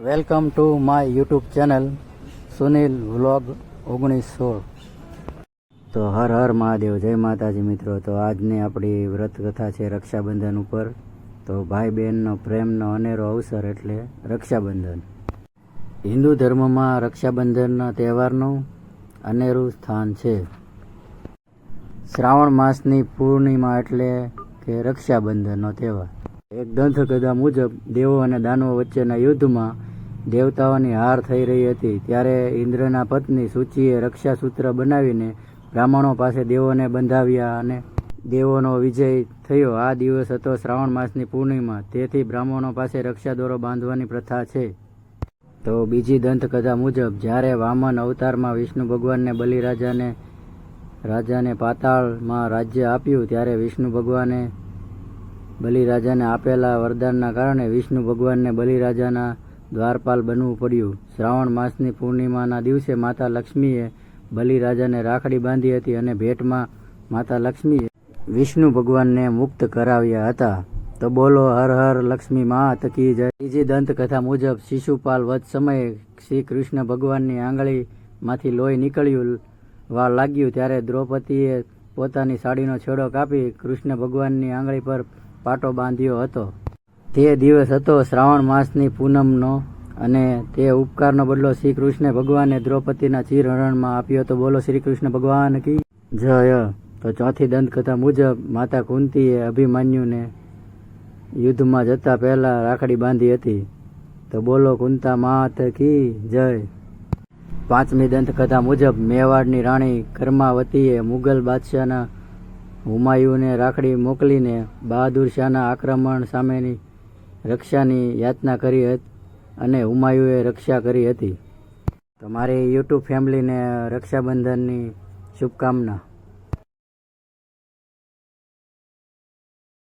Welcome to my YouTube channel Sunil vlog ઓગણીસ સોળ તો હર હર મહાદેવ, જય માતાજી મિત્રો. તો આજની આપણી વ્રત કથા છે રક્ષાબંધન ઉપર. તો ભાઈ બહેનનો પ્રેમનો અનેરો અવસર એટલે રક્ષાબંધન. હિન્દુ ધર્મમાં રક્ષાબંધનના તહેવારનું અનેરું સ્થાન છે. શ્રાવણ માસની પૂર્ણિમા એટલે કે રક્ષાબંધનનો તહેવાર. એક દંતકથા મુજબ દેવો અને દાનવો વચ્ચેના યુદ્ધમાં દેવતાઓની હાર થઈ રહી હતી. ત્યારે ઇન્દ્રના પત્ની સૂચિએ રક્ષાસૂત્ર બનાવીને બ્રાહ્મણો પાસે દેવોને બંધાવ્યા અને દેવોનો વિજય થયો. આ દિવસ હતો શ્રાવણ માસની પૂર્ણિમા. તેથી બ્રાહ્મણો પાસે રક્ષા દોરો બાંધવાની પ્રથા છે. તો બીજી દંતકથા મુજબ, જ્યારે વામન અવતારમાં વિષ્ણુ ભગવાનને બલિરાજાને, રાજાને પાતાળમાં રાજ્ય આપ્યું, ત્યારે વિષ્ણુ ભગવાને બલિરાજાને આપેલા વરદાનના કારણે વિષ્ણુ ભગવાનને બલિરાજાના દ્વારપાલ બનવું પડ્યું. શ્રાવણ માસની પૂર્ણિમાના દિવસે માતા લક્ષ્મીએ બલિરાજાને રાખડી બાંધી હતી અને ભેટમાં માતા લક્ષ્મીએ વિષ્ણુ ભગવાનને મુક્ત કરાવ્યા હતા. તો બોલો હર હર લક્ષ્મી માત કી જય. બીજી દંતકથા મુજબ શિશુપાલ વધ સમયે શ્રી કૃષ્ણ ભગવાનની આંગળીમાંથી લોહી નીકળ્યું વા લાગ્યું ત્યારે દ્રૌપદીએ પોતાની સાડીનો છેડો કાપી કૃષ્ણ ભગવાનની આંગળી પર પાટો બાંધ્યો હતો. તે દિવસ હતો શ્રાવણ માસની પૂનમનો અને તે ઉપકારનો બદલો શ્રી કૃષ્ણ ભગવાને દ્રૌપદીના ચિરહરણમાં આપ્યો તો બોલો શ્રી કૃષ્ણ ભગવાન કી જય? તો ચોથી દંતકથા મુજબ માતા કુંતીએ અભિમન્યુને યુદ્ધમાં જતા પહેલા રાખડી બાંધી હતી. તો બોલો, કુંતા માત કી જય? પાંચમી દંતકથા મુજબ મેવાડની રાણી કર્માવતીએ મુગલ બાદશાહના હુમાયુને રાખડી મોકલીને બહાદુર શાહના આક્રમણ સામેની રક્ષાની યાચના કરી હતી અને હુમાયુએ રક્ષા કરી હતી. તો મારી યુટ્યુબ ફેમિલીને રક્ષાબંધનની શુભકામના.